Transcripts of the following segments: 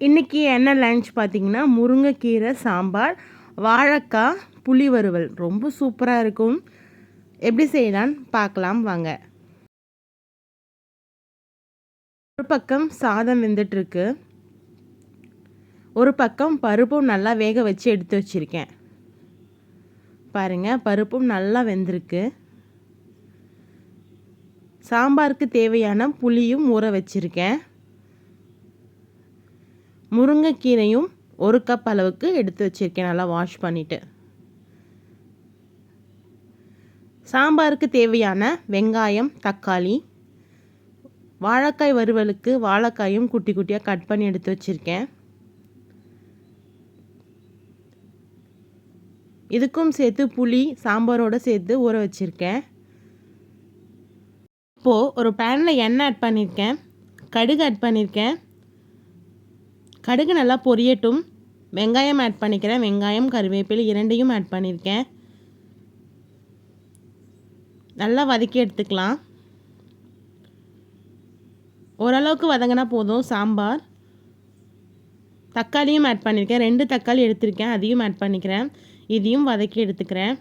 இன்றைக்கி என்ன லன்ச் பார்த்திங்கன்னா முருங்கைக்கீரை சாம்பார் வாழைக்காய் புளி வறுவல். ரொம்ப சூப்பராக இருக்கும். எப்படி செய்யலான்னு பார்க்கலாம் வாங்க. ஒரு பக்கம் சாதம் வெந்துட்டுருக்கு. ஒரு பக்கம் பருப்பும் நல்லா வேக வச்சு எடுத்து வச்சுருக்கேன். பாருங்கள் பருப்பும் நல்லா வெந்திருக்கு. சாம்பாருக்கு தேவையான புளியும் ஊற வச்சுருக்கேன். முருங்கைக்கீரையும் ஒரு கப் அளவுக்கு எடுத்து வச்சுருக்கேன். நல்லா வாஷ் பண்ணிவிட்டு சாம்பாருக்கு தேவையான வெங்காயம் தக்காளி வாழைக்காய் வறுவலுக்கு வாழைக்காயும் குட்டி குட்டியாக கட் பண்ணி எடுத்து வச்சுருக்கேன். இதுக்கும் சேர்த்து புளி சாம்பாரோடு சேர்த்து ஊற வச்சுருக்கேன். இப்போது ஒரு பேனில் எண்ணெய் ஆட் பண்ணியிருக்கேன் கடுகு ஆட் பண்ணியிருக்கேன் கடுகு நல்லா பொரியட்டும். வெங்காயம் ஆட் பண்ணிக்கிறேன். வெங்காயம் கருவேப்பிலை இரண்டையும் ஆட் பண்ணியிருக்கேன் நல்லா வதக்கி எடுத்துக்கலாம். ஓரளவுக்கு வதங்கினா போதும். சாம்பார். தக்காளியும் ஆட் பண்ணியிருக்கேன் ரெண்டு தக்காளி எடுத்திருக்கேன். அதையும் ஆட் பண்ணிக்கிறேன். இதையும் வதக்கி எடுத்துக்கிறேன்.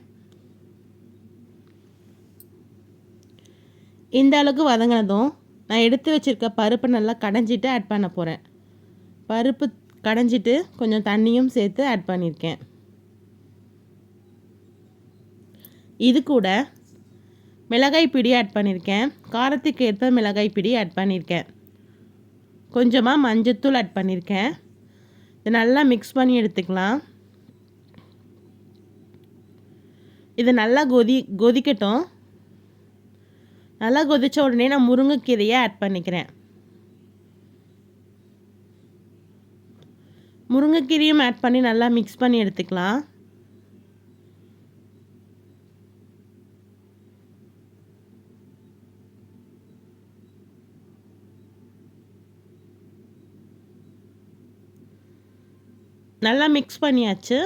இந்த அளவுக்கு வதங்கினதும் நான் எடுத்து வச்சுருக்க பருப்பை நல்லா கடைஞ்சிட்டு ஆட் பண்ண போகிறேன் பருப்பு கடைஞ்சிட்டு கொஞ்சம் தண்ணியும் சேர்த்து ஆட் பண்ணியிருக்கேன். இது கூட மிளகாய் பிடி ஆட் பண்ணியிருக்கேன். காரத்துக்கு ஏற்ப மிளகாய் பிடி ஆட் பண்ணியிருக்கேன். கொஞ்சமாக மஞ்சத்தூள் ஆட் பண்ணியிருக்கேன். இது நல்லா மிக்ஸ் பண்ணி எடுத்துக்கலாம். இது நல்லா கொதி கொதிக்கட்டும். நல்லா கொதித்த உடனே நான் முருங்கைக்கீரையை ஆட் பண்ணிக்கிறேன். முருங்கைக்கீரையும் ஆட் பண்ணி நல்லா மிக்ஸ் பண்ணி எடுத்துக்கலாம். நல்லா மிக்ஸ் பண்ணியாச்சு.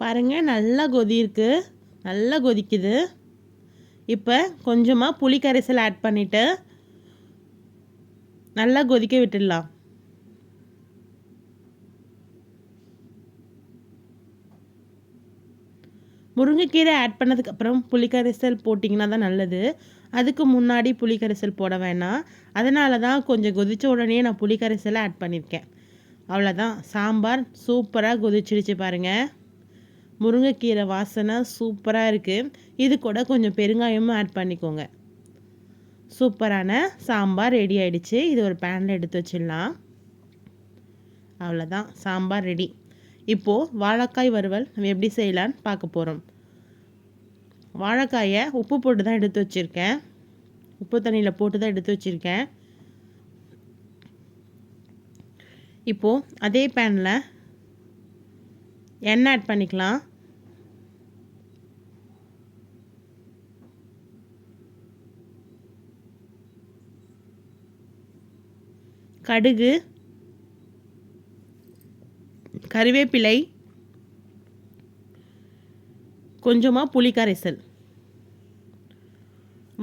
பாருங்கள் நல்லா கொதி இருக்குது நல்லா கொதிக்குது. இப்போ கொஞ்சமாக புளி கரைசல் ஆட் பண்ணிவிட்டு நல்லா கொதிக்க விட்டுடலாம். முருங்கைக்கீரை ஆட் பண்ணதுக்கப்புறம் புளிக்கரைசல் போட்டிங்கன்னா தான் நல்லது. அதுக்கு முன்னாடி புளிக்கரைசல் போட வேணாம். அதனால தான் கொஞ்சம் கொதித்த உடனே நான் புளிக்கரைசலை ஆட் பண்ணியிருக்கேன் அவ்வளோதான் சாம்பார் சூப்பராக கொதிச்சிருச்சு பாருங்கள் முருங்கைக்கீரை வாசனை சூப்பராக இருக்குது இது கூட கொஞ்சம் பெருங்காயமும் ஆட் பண்ணிக்கோங்க. சூப்பரான சாம்பார் ரெடி ஆகிடுச்சு இது ஒரு பேனில் எடுத்து வச்சிடலாம். அவ்வளோதான் சாம்பார் ரெடி இப்போது வாழைக்காய் வறுவல் நம்ம எப்படி செய்யலான்னு பார்க்க போகிறோம் வாழைக்காயை உப்பு போட்டு தான் எடுத்து வச்சுருக்கேன். உப்பு தண்ணியில் போட்டு தான் எடுத்து வச்சுருக்கேன். இப்போது அதே பேனில் எண்ணெய் ஆட் பண்ணிக்கலாம்? கடுகு கறிவேப்பிலை கொஞ்சமாக புளி கரைசல்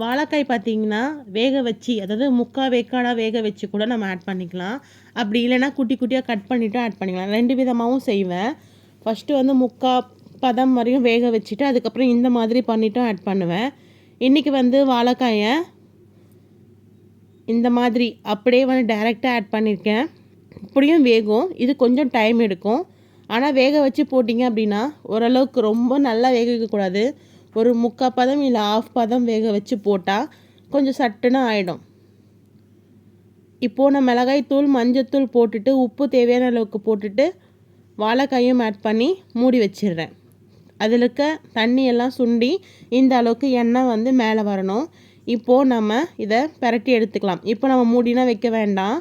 வாழைக்காய் பார்த்தீங்கன்னா வேக வச்சு அதாவது முக்கால் வேக்காடாக வேக வச்சு கூட நம்ம ஆட் பண்ணிக்கலாம். அப்படி இல்லைன்னா குட்டி குட்டியாக கட் பண்ணிவிட்டு ஆட் பண்ணிக்கலாம். ரெண்டு விதமாகவும் செய்வேன். ஃபஸ்ட்டு வந்து முக்கா பதம் வரையும் வேக வச்சுட்டு அதுக்கப்புறம் இந்த மாதிரி பண்ணிட்டும் ஆட் பண்ணுவேன். இன்றைக்கி வந்து வாழைக்காயை இந்த மாதிரி அப்படியே வந்து டைரெக்டாக ஆட் பண்ணியிருக்கேன் இப்படியும் வேகும். இது கொஞ்சம் டைம் எடுக்கும். ஆனால் வேக வச்சு போட்டிங்க அப்படின்னா ஓரளவுக்கு ரொம்ப நல்லா வேக வைக்கக்கூடாது. ஒரு முக்கால் பதம் இல்லை ஆஃப் பதம் வேக வச்சு போட்டால் கொஞ்சம் சட்டுன்னு ஆகிடும் இப்போது நான் மிளகாய் தூள் மஞ்சத்தூள் போட்டுட்டு உப்பு தேவையான அளவுக்கு போட்டுட்டு வாழைக்காயும் ஆட் பண்ணி மூடி வச்சிடுறேன். அதில் இருக்க தண்ணியெல்லாம் சுண்டி இந்த அளவுக்கு எண்ணெய் வந்து மேலே வரணும். இப்போது நம்ம இதை பரட்டி எடுத்துக்கலாம். இப்போ நம்ம மூடினா வைக்க வேண்டாம்.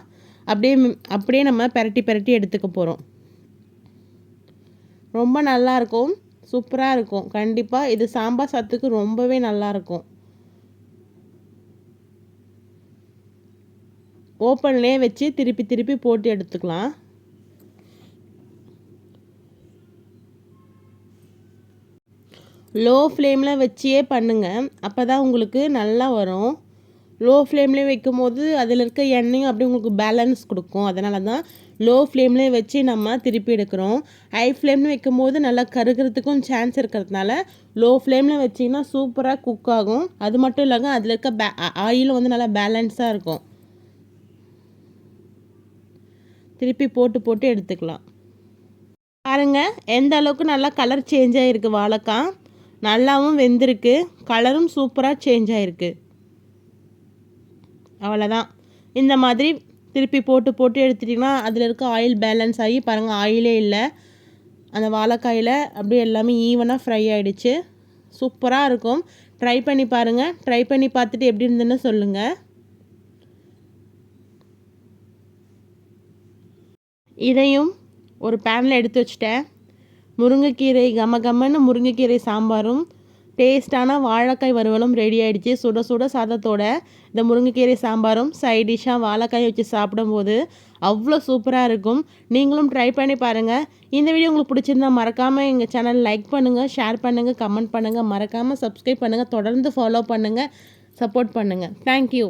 அப்படியே அப்படியே நம்ம பரட்டி பரட்டி எடுத்துக்க போகிறோம் ரொம்ப நல்லாயிருக்கும் சூப்பராக இருக்கும். கண்டிப்பாக இது சாம்பார் சத்துக்கு ரொம்பவே நல்லாயிருக்கும் ஓப்பன்லேயே வச்சு திருப்பி திருப்பி போட்டு எடுத்துக்கலாம். லோ ஃப்ளேமில் வச்சியே பண்ணுங்கள் அப்போ தான் உங்களுக்கு நல்லா வரும். லோ ஃப்ளேம்லேயே வைக்கும் போது அதில் இருக்க எண்ணெயும் அப்படியே உங்களுக்கு பேலன்ஸ் கொடுக்கும். அதனால தான் லோ ஃப்ளேம்லேயே வச்சு நம்ம திருப்பி எடுக்கிறோம். ஹை ஃப்ளேம்னு வைக்கும் போது நல்லா கருகிறதுக்கும் சான்ஸ் இருக்கிறதுனால லோ ஃப்ளேமில் வச்சிங்கன்னா சூப்பராக குக் ஆகும். அது மட்டும் இல்லாமல் அதில் இருக்க பே ஆயிலும் வந்து நல்லா பேலன்ஸாக இருக்கும். திருப்பி போட்டு போட்டு எடுத்துக்கலாம். பாருங்கள் எந்த அளவுக்கு நல்லா கலர் சேஞ்ச் ஆகிருக்கு வாழைக்காய். நல்லாவும் வெந்திருக்கு. கலரும் சூப்பராக சேஞ்ச் ஆகிருக்கு அவ்வளோதான் இந்த மாதிரி திருப்பி போட்டு போட்டு எடுத்துட்டிங்கன்னா அதில் இருக்க ஆயில் பேலன்ஸ் ஆகி பாருங்கள் ஆயிலே இல்லை. அந்த வாழைக்காயில் அப்படியே எல்லாமே ஈவனாக ஃப்ரை ஆகிடுச்சு சூப்பராக இருக்கும். ட்ரை பண்ணி பாருங்கள் ட்ரை பண்ணி பார்த்துட்டு எப்படி இருந்துன்னு சொல்லுங்கள் இதையும் ஒரு பேனில் எடுத்து வச்சுட்டேன். முருங்கைக்கீரை கம கமன்னு முருங்கைக்கீரை சாம்பாரும் டேஸ்ட்டான வாழைக்காய் வறுவலும் ரெடி ஆகிடுச்சு சுட சுட சாதத்தோட இந்த முருங்கைக்கீரை சாம்பாரும் சைட் டிஷ்ஷாக வாழைக்காய் வச்சு சாப்பிடும்போது அவ்வளோ சூப்பராக இருக்கும். நீங்களும் ட்ரை பண்ணி பாருங்கள் இந்த வீடியோ உங்களுக்கு பிடிச்சிருந்தா மறக்காமல் எங்கள் சேனல் லைக் பண்ணுங்கள் ஷேர் பண்ணுங்கள் கமெண்ட் பண்ணுங்கள் மறக்காமல் சப்ஸ்கிரைப் பண்ணுங்கள் தொடர்ந்து ஃபாலோ பண்ணுங்கள் சப்போர்ட் பண்ணுங்கள் தேங்க்யூ